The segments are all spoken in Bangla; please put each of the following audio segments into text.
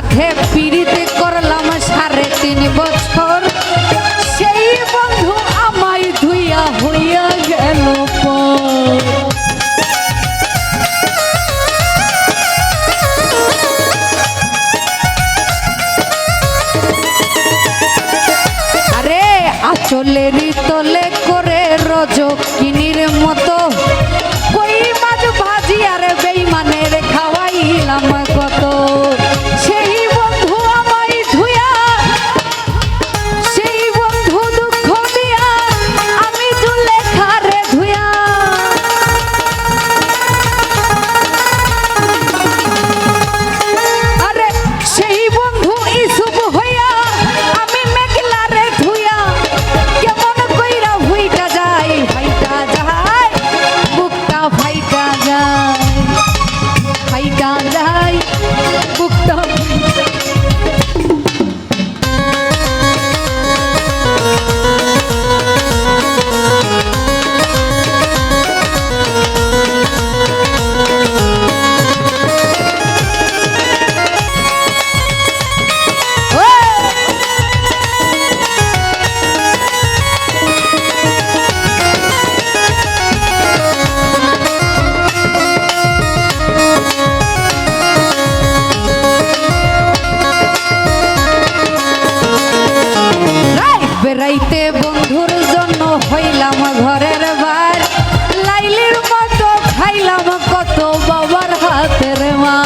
সাথে পীড়িত করলাম সাড়ে তিন বছর। সেই বন্ধু আমায় ধুইয়া হইয়া গেল আরে আচলেরই তলে করে রজকিনী মধুর জন্য হইলাম ঘরের বার। লাইলির মতো খাইলাম কত বাবার হাতের মা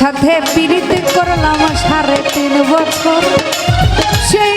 সাথে পীড়িত করলাম সাড়ে তিন বছর। সেই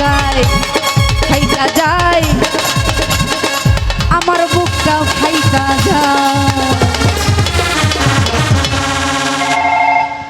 যায় খাইতা যায়।